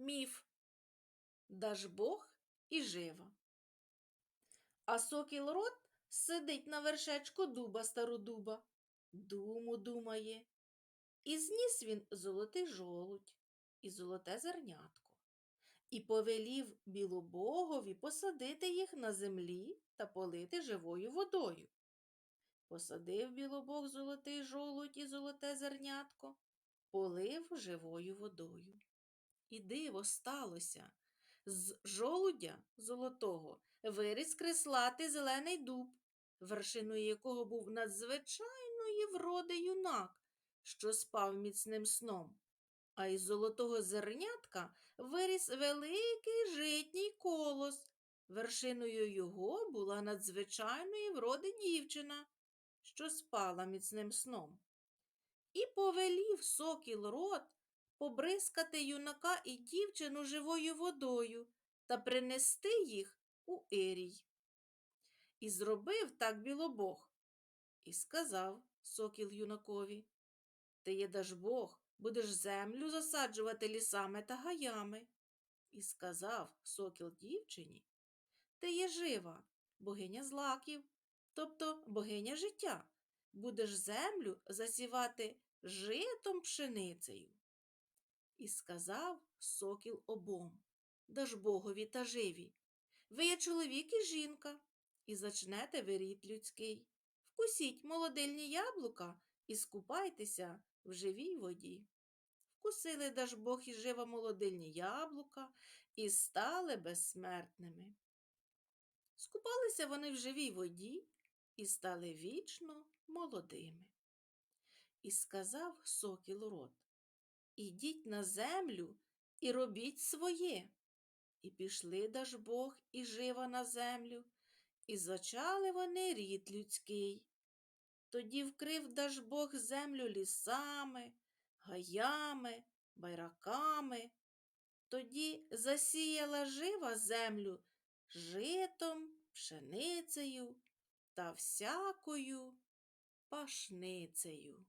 Міф Дажбог і жива. А сокіл рот сидить на вершечку дуба стародуба, думу думає. І зніс він золотий жолудь і золоте зернятко, і повелів білобогові посадити їх на землі та полити живою водою. Посадив білобог золотий жолудь і золоте зернятко, полив живою водою. І диво сталося. З жолудя золотого виріс креслатий зелений дуб, вершиною якого був надзвичайної вроди юнак, що спав міцним сном. А із золотого зернятка виріс великий житній колос. Вершиною його була надзвичайної вроди дівчина, що спала міцним сном. І повелів сокіл рот побризкати юнака і дівчину живою водою та принести їх у Ерій. І зробив так білобог. І сказав сокіл юнакові Ти є Дажбог, будеш землю засаджувати лісами та гаями. І сказав сокіл дівчині Ти є жива, богиня злаків, тобто богиня життя. Будеш землю засівати житом пшеницею. І сказав сокіл обом, Дажбогові та живі, ви є чоловік і жінка, і зачнете ви рід людський. Вкусіть молодильні яблука і скупайтеся в живій воді. Вкусили Дажбог і жива молодильні яблука і стали безсмертними. Скупалися вони в живій воді і стали вічно молодими. І сказав сокіл рот Ідіть на землю і робіть своє. І пішли Дажбог і жива на землю, і зачали вони рід людський. Тоді вкрив Дажбог землю лісами, гаями, байраками. Тоді засіяла жива землю житом, пшеницею та всякою пашницею.